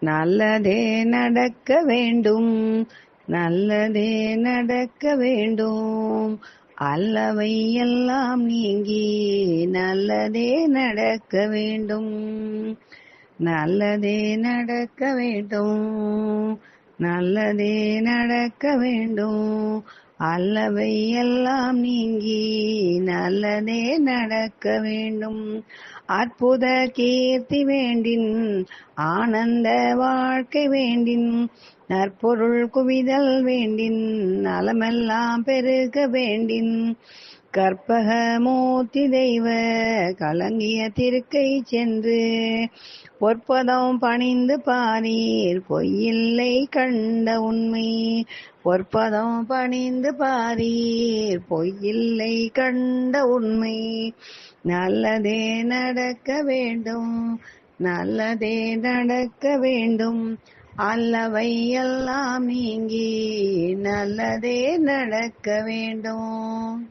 நல்லதே நடக்க வேண்டும். நல்லதே நடக்க வேண்டும். அல்லவை எல்லாம் நீங்கி நல்லதே நடக்க வேண்டும். நல்லதே நடக்க வேண்டும். நல்லதே நடக்க வேண்டும். அல்லவை எல்லாம் நீங்கி நல்லதே நடக்க வேண்டும். அற்புத கீர்த்தி வேண்டின் ஆனந்த வாழ்க்கை வேண்டின் நற்பொருள் குவிதல் வேண்டின் நலமெல்லாம் பெருக வேண்டின். கற்பக மூர்த்தி தெய்வ கலங்கிய திருக்கை சென்று பொற்பதம் பணிந்து பாரீர் பொய்யில்லை கண்ட உண்மை. பொற்பதம் பணிந்து பாரீர் பொய்யில்லை கண்ட உண்மை. நல்லதே நடக்க வேண்டும் நல்லதே நடக்க வேண்டும். அல்லவை எல்லாம் நீங்கி நல்லதே நடக்க வேண்டும்.